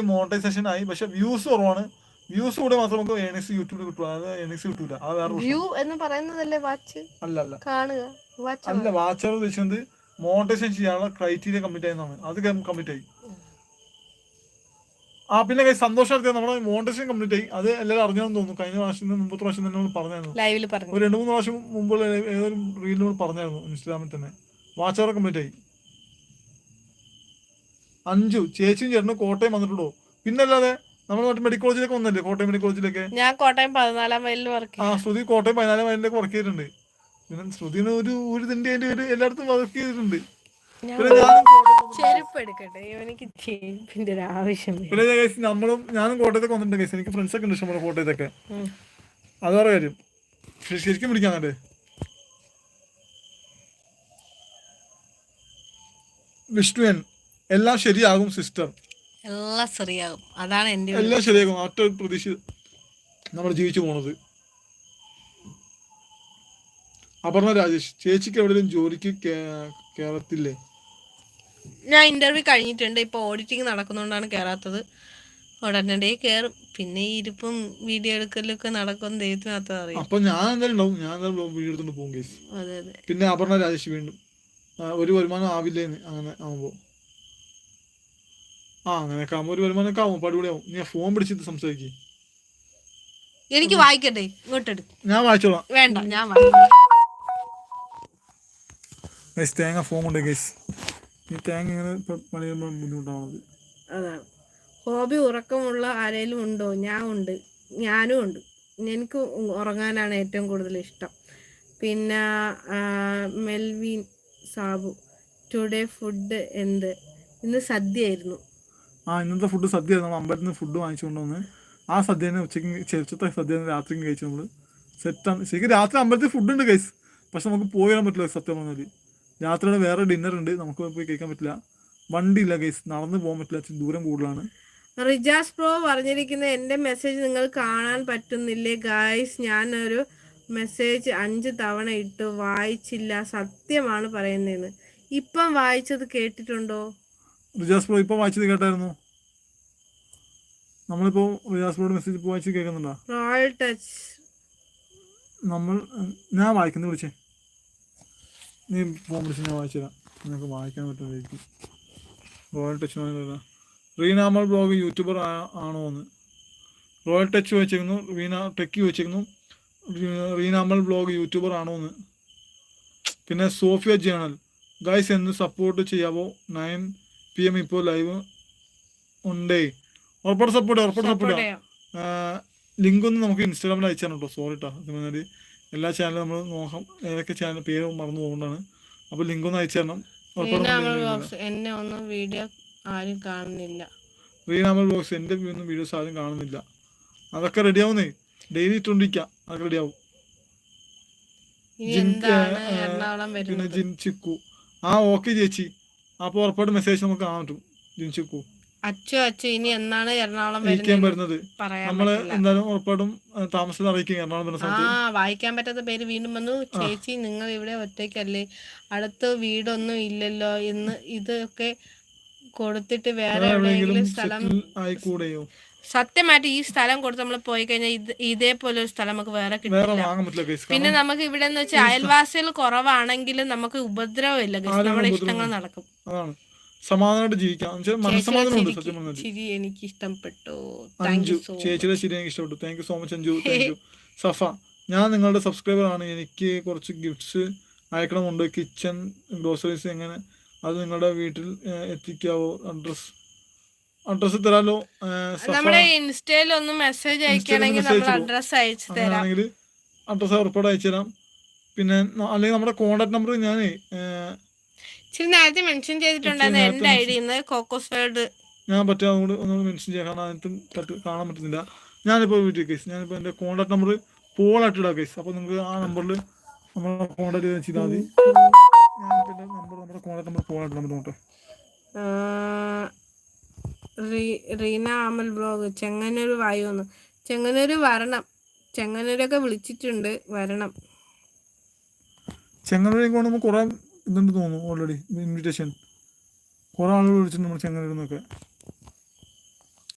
Monetisation ആയി. പക്ഷെ views കുറവാണ്. വ്യൂസ് കൂടെ മാത്രം നമുക്ക് ഏണിക്സ് യൂട്യൂബിൽ കിട്ടും അതായത് ഏണിക്സ് കിട്ടൂല. അത് വേറെ. വ്യൂ എന്ന് പറയുന്നതല്ലേ വാച്ച് അല്ല അല്ല. കാണുക. വാച്ച് അല്ല വാച്ചർ ഉദ്ദേശിച്ചത് മോണിറ്റൈസേഷൻ ചെയ്യാനുള്ള ക്രൈറ്റീരിയ കമ്മിറ്റ് ആയെന്നാണ് അത് കമ്മിറ്റ് ആയി. ആ പിന്നെ സന്തോഷം സന്തോഷമായിട്ട് നമ്മുടെ മോണ്ടേഷൻ കംപ്ലീറ്റ് ആയി. അത് എല്ലാവരും അറിഞ്ഞാന്ന് തോന്നുന്നു. കഴിഞ്ഞ പ്രാവശ്യം മുമ്പത്തെ പ്രാവശ്യം തന്നെ നമ്മൾ പറഞ്ഞായിരുന്നു. ഒരു രണ്ട് മൂന്ന് പ്രാവശ്യം മുമ്പ് ഏതൊരു നമ്മൾ പറഞ്ഞായിരുന്നു ഇൻസ്റ്റാഗ്രാമിൽ തന്നെ. വാച്ചവർ കംപ്ലീറ്റ് ആയി. അഞ്ചു ചേച്ചിയും ചേട്ടനും കോട്ടയം വന്നിട്ടുള്ളൂ പിന്നല്ലാതെ നമ്മൾ മറ്റേ മെഡിക്കൽ കോളേജിലേക്ക് വന്നല്ലേ? കോട്ടയം മെഡിക്കൽ കോളേജിലേക്ക് ഞാൻ കോട്ടയം പതിനാലാം മൈലിൽ വർക്ക് ആ ശ്രുതി കോട്ടയം പതിനാലാം മൈലിലേക്ക് വർക്ക് ചെയ്തിട്ടുണ്ട്. പിന്നെ ശ്രുതിന് ഒരു ഒരു ഇതിന്റെ അതിന്റെ ഒരു എല്ലായിടത്തും വർക്ക് ചെയ്തിട്ടുണ്ട്. ചെരുപ്പ് എടുക്കട്ടെ? എനിക്ക് ചെരുപ്പിന്റെ ഒരു ആവശ്യം പിന്നെ ഞാൻ നമ്മളും ഞാനും കോട്ടയത്തൊക്കെ വന്നിട്ടുണ്ട് കേസ് എനിക്ക് ഫ്രണ്ട്സ് ഒക്കെ ഉണ്ട് ഇഷ്ടംപോലെ കോട്ടയത്തൊക്കെ. അത് വേറെ കാര്യം. ശരിക്കും പിടിക്കാൻ കണ്ടേ വിഷ്ണുവൻ എല്ലാം ശരിയാകും സിസ്റ്റർ. എല്ലാം ശരിയാകും. അതാണ് എന്റെ എല്ലാം ശരിയാകും. ഒറ്റ പ്രതീക്ഷ നമ്മൾ ജീവിച്ചു പോണത്. അപർണ രാജേഷ് ചേച്ചിക്ക് എവിടെയും ജോലിക്ക് കേറത്തില്ലേ? ഞാൻ ഇന്റർവ്യൂ കഴിഞ്ഞിട്ടുണ്ട്. ഇപ്പൊ ഓഡിറ്റിംഗ് നടക്കുന്നോണ്ടാണ് കേറാത്തത്. ഉടനടി കേറും. പിന്നെ ഈ ഇരിപ്പും വീഡിയോ എടുക്കലൊക്കെ നടക്കും അറിയാം. അപ്പൊ ഞാൻ എന്തായാലും ഉണ്ടാവും. ഞാൻ എന്തായാലും വീഡിയോ എടുത്തോണ്ട് പോകും കേസ് അതെ അതെ. പിന്നെ അപർണ രാജേഷ് വീണ്ടും. ആ, ഒരു വരുമാനം ആവില്ലേന്ന് അങ്ങനെ ആവുമ്പോ. ആ അങ്ങനെയൊക്കെ ആവുമ്പോ ഒരു വരുമാനമൊക്കെ ആവും അപ്പൊ അടിപൊളിയാവും ഞാൻ ഫോൺ പിടിച്ചിട്ട് സംസാരിക്കേ. എനിക്ക് വായിക്കട്ടെ ഇങ്ങോട്ടെടു ഞാൻ വായിച്ചോളാം. വേണ്ട ഞാൻ വായിക്കാം ഗൈസ് തേങ്ങ ഫോൺ ഉണ്ട് ഗൈസ് ഈ തേങ്ങ ഇങ്ങനെ പണിയുമ്പോൾ ബുദ്ധിമുട്ടാവുന്നത് അതാണ് ഹോബി ഉറക്കമുള്ള ആരേലും ഉണ്ടോ? ഞാൻ ഉണ്ട്. ഞാനും ഉണ്ട്. എനിക്ക് ഉറങ്ങാനാണ് ഏറ്റവും കൂടുതൽ ഇഷ്ടം. പിന്നെ മെൽവിൻ സാബു. ടുഡേ ഫുഡ് എന്ത്? ഇന്ന് സദ്യയായിരുന്നു. ആ ഇന്നത്തെ ഫുഡ് സദ്യ നമ്മൾ അമ്പലത്തിൽ നിന്ന് ഫുഡ് വാങ്ങിച്ചുകൊണ്ട് വന്ന് ആ സദ്യ തന്നെ ഉച്ചയ്ക്ക് ചെറുച്ചത്തെ സദ്യ തന്നെ രാത്രിയും കഴിച്ചു നമ്മൾ സെറ്റാണ് ശരിക്കും രാത്രി അമ്പലത്തിൽ ഫുഡ് ഉണ്ട് ഗൈസ് പക്ഷെ നമുക്ക് പോയി വരാൻ പറ്റില്ല സത്യം പറഞ്ഞാൽ രാത്രിയുടെ വേറെ ഡിന്നർ ഉണ്ട്. നമുക്ക് പോയി കഴിക്കാൻ പറ്റില്ല. വണ്ടി ഇല്ല ഗൈസ് നടന്ന് പോകാൻ പറ്റില്ല. ദൂരം കൂടുതലാണ്. റിജാസ് പ്രോ പറഞ്ഞിരിക്കുന്ന എന്റെ മെസ്സേജ് നിങ്ങൾ കാണാൻ പറ്റുന്നില്ലേ ഗായ്സ് ഒരു മെസ്സേജ് അഞ്ച് തവണ ഇട്ട് വായിച്ചില്ല. സത്യമാണ് പറയുന്നതെന്ന്. ഇപ്പം വായിച്ചത് കേട്ടിട്ടുണ്ടോ? റിജാസ് പ്രോ ഇപ്പോൾ വായിച്ചത് കേട്ടായിരുന്നു? നമ്മളിപ്പോ റിജാസ് ബ്രോയുടെ മെസ്സേജ് ഇപ്പോൾ വായിച്ചത് കേൾക്കുന്നുണ്ടോ? നമ്മൾ ഞാൻ വായിക്കുന്നത് വിളിച്ചേ. നീ ഫോൺ വിളിച്ച് ഞാൻ വായിച്ചു തരാം. നിനക്ക് വായിക്കാൻ പറ്റുന്നതായിരിക്കും. റോയൽ ടച്ച് റീനാമൽ ബ്ലോഗ് യൂട്യൂബർ ആണോ എന്ന്. റോയൽ ടച്ച് വെച്ചിരുന്നു റീന ടെക്കി വെച്ചിരുന്നു. റീനാമൽ ബ്ലോഗ് യൂട്യൂബർ ആണോ എന്ന്. പിന്നെ സോഫിയ ജേണൽ. ഗൈസ് എന്ന് സപ്പോർട്ട് ചെയ്യാവോ? നയൻ പി എം ഇപ്പോൾ ലൈവ് ഉണ്ടേ. ഉറപ്പാട് സപ്പോർട്ട് ഉറപ്പാട് സപ്പോർട്ട്. ലിങ്ക് ഒന്ന് നമുക്ക് ഇൻസ്റ്റാഗ്രാമിൽ അയച്ചാണ് കേട്ടോ. സോറി കേട്ടോ അത് പറഞ്ഞാൽ എല്ലാ ചാനലും നമ്മൾ നോക്കാം. ഏതൊക്കെ ചാനൽ പേര് മറന്നു പോകുന്നതാണ് അപ്പൊ ലിങ്ക് ഒന്ന് അയച്ചു തരണം. ഉറപ്പായിട്ടും റീന നമ്മൾ അമൽ link വ്ളോഗ്സ് എന്നെ ഒന്നും വീഡിയോ ആരും കാണുന്നില്ല. റീനാമൽ ബോക്സ് എന്റെ ഒന്നും വീഡിയോസ് ആരും കാണുന്നില്ല. അതൊക്കെ റെഡിയാവുന്നേ ഡെയിലി ഇട്ടുകൊണ്ടിരിക്കാം അതൊക്കെ എറണാകുളം പിന്നെ ജിൻ ചിക്കു. ആ ഓക്കെ ചേച്ചി. അപ്പോൾ ഉറപ്പായിട്ട് മെസ്സേജ് നമുക്ക് കാണാൻ പറ്റും. ജിൻ ചിക്കു അച്ചു അച്ചു ഇനി എന്നാണ് എറണാകുളം ഇരിക്കാൻ വരുന്നത്. നമ്മൾ എന്തായാലും ഉറപ്പായിട്ടും താമസത്തിൽ അറിയിക്കും എറണാകുളം വരുന്ന ആ വായിക്കാൻ പറ്റാത്ത പേര് വീണ്ടും വന്നു. ചേച്ചി നിങ്ങൾ ഇവിടെ ഒറ്റയ്ക്കല്ലേ? അടുത്ത് വീടൊന്നും ഇല്ലല്ലോ എന്ന് ഇതൊക്കെ കൊടുത്തിട്ട് വേറെ എവിടെയെങ്കിലും സ്ഥലം ആയിക്കൂടെയോ? സത്യമായിട്ട് ഈ സ്ഥലം കൊടുത്ത് നമ്മൾ പോയി കഴിഞ്ഞാൽ ഇത് ഇതേപോലെ ഒരു സ്ഥലം നമുക്ക് വേറെ കിട്ടില്ല. പിന്നെ നമുക്ക് ഇവിടെ എന്ന് വെച്ചാൽ അയൽവാസികൾ കുറവാണെങ്കിലും നമുക്ക് ഉപദ്രവമില്ല ഇല്ല നമ്മുടെ ഇഷ്ടങ്ങൾ നടക്കും. അതാണ്. സമാധാനമായിട്ട് ജീവിക്കാം. മനസ്സമാധാനം ഉണ്ട് സത്യം പറഞ്ഞാൽ ചിരി എനിക്ക് ഇഷ്ടപ്പെട്ടു. സോ ചേച്ചിയുടെ ശരി എനിക്ക് ഇഷ്ടപ്പെട്ടു. Thank you so much Anju thank you Safa ഞാൻ നിങ്ങളുടെ സബ്സ്ക്രൈബർ ആണ്. എനിക്ക് കുറച്ച് ഗിഫ്റ്റ്സ് അയക്കണമുണ്ട്. കിച്ചൺ ഗ്രോസറീസ് എങ്ങനെ അത് നിങ്ങളുടെ വീട്ടിൽ എത്തിക്കാവോ? Address address തരാലോ? നമ്മുടെ ഇൻസ്റ്റയിൽ ഒന്ന് മെസ്സേജ് നമ്മൾ അഡ്രസ് അയച്ചു തരാം. ഉറപ്പായിട്ട് അയച്ചു തരാം പിന്നെ അല്ലെങ്കിൽ നമ്മുടെ കോണ്ടാക്ട് നമ്പർ ഞാൻ ഇച്ചിരി നേരത്തെ മെൻഷൻ ചെയ്തിട്ടുണ്ടായിരുന്നു എന്റെ ഐഡിയിൽ നിന്ന് കോക്കോസ് വേൾഡ് ഞാൻ പറ്റുക അതുകൊണ്ട് ഒന്ന് മെൻഷൻ ചെയ്യാം. കാരണം അതിനകത്ത് തട്ട് കാണാൻ പറ്റുന്നില്ല. ഞാനിപ്പോൾ വീട്ടിൽ കേസ് ഞാനിപ്പോൾ എന്റെ കോണ്ടാക്ട് നമ്പർ പോളായിട്ട് ഇടാം കേസ് അപ്പോൾ നിങ്ങൾക്ക് ആ നമ്പറിൽ നമ്മളെ കോണ്ടാക്ട് ചെയ്താൽ മതി. ഞാനിപ്പോൾ എന്റെ നമ്പർ നമ്മുടെ കോണ്ടാക്ട് നമ്പർ പോളായിട്ട് നമ്പർ നോട്ടെ റീന അമൽ ബ്ലോഗ് ചെങ്ങന്നൂർ വായുന്ന്. ചെങ്ങന്നൂർ വരണം. ചെങ്ങന്നൂരൊക്കെ വിളിച്ചിട്ടുണ്ട്. വരണം. ചെങ്ങന്നൂരേക്ക് നമുക്ക് കുറേ ഇതുണ്ട് തോന്നുന്നു ഓൾറെഡി ഇൻവിറ്റേഷൻ കുറേ ആളുകൾ വിളിച്ചിട്ടുണ്ട് നമ്മൾ ചെങ്ങന്നൂരിൽ നിന്നൊക്കെ.